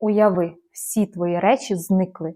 Уяви, всі твої речі зникли.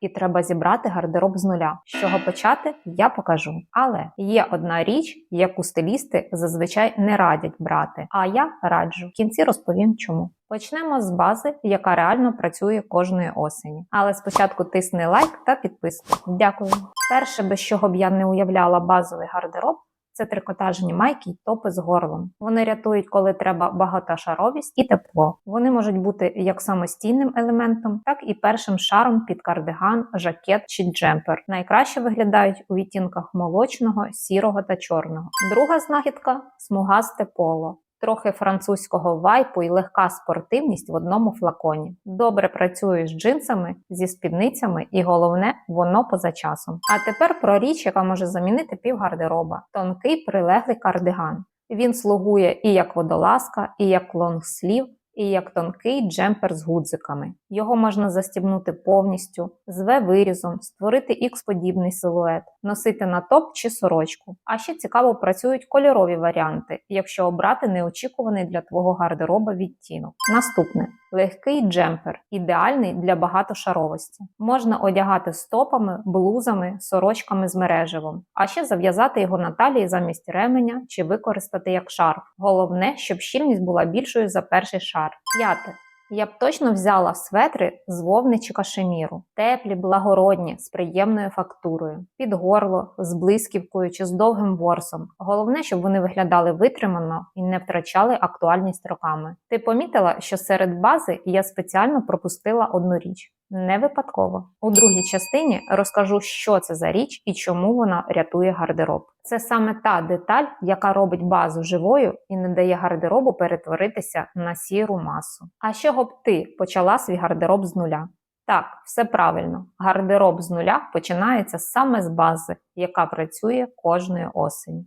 І треба зібрати гардероб з нуля. З чого почати, я покажу. Але є одна річ, яку стилісти зазвичай не радять брати, а я раджу. В кінці розповім чому. Почнемо з бази, яка реально працює кожної осені. Але спочатку тисни лайк та підписку. Дякую. Перше, без чого б я не уявляла базовий гардероб, це трикотажні майки й топи з горлом. Вони рятують, коли треба багатошаровість і тепло. Вони можуть бути як самостійним елементом, так і першим шаром під кардиган, жакет чи джемпер. Найкраще виглядають у відтінках молочного, сірого та чорного. Друга знахідка смугасте поло. Трохи французького вайпу і легка спортивність в одному флаконі. Добре працює з джинсами, зі спідницями, і головне, воно поза часом. А тепер про річ, яка може замінити пів гардероба: тонкий прилеглий кардиган. Він слугує і як водолазка, і як лонгслів, і як тонкий джемпер з гудзиками. Його можна застібнути повністю, з В-вирізом, створити X-подібний силует, носити на топ чи сорочку. А ще цікаво працюють кольорові варіанти, якщо обрати неочікуваний для твого гардероба відтінок. Наступне легкий джемпер, ідеальний для багатошаровості. Можна одягати з топами, блузами, сорочками з мереживом, а ще зав'язати його на талії замість ременя чи використати як шарф. Головне, щоб щільність була більшою за перший шар. П'яте. Я б точно взяла светри з вовни чи кашеміру, теплі, благородні, з приємною фактурою, під горло, з блисківкою чи з довгим ворсом. Головне, щоб вони виглядали витримано і не втрачали актуальність роками. Ти помітила, що серед бази я спеціально пропустила одну річ. Не випадково. У другій частині розкажу, що це за річ і чому вона рятує гардероб. Це саме та деталь, яка робить базу живою і не дає гардеробу перетворитися на сіру масу. А чого б ти почала свій гардероб з нуля? Так, все правильно. Гардероб з нуля починається саме з бази, яка працює кожної осені.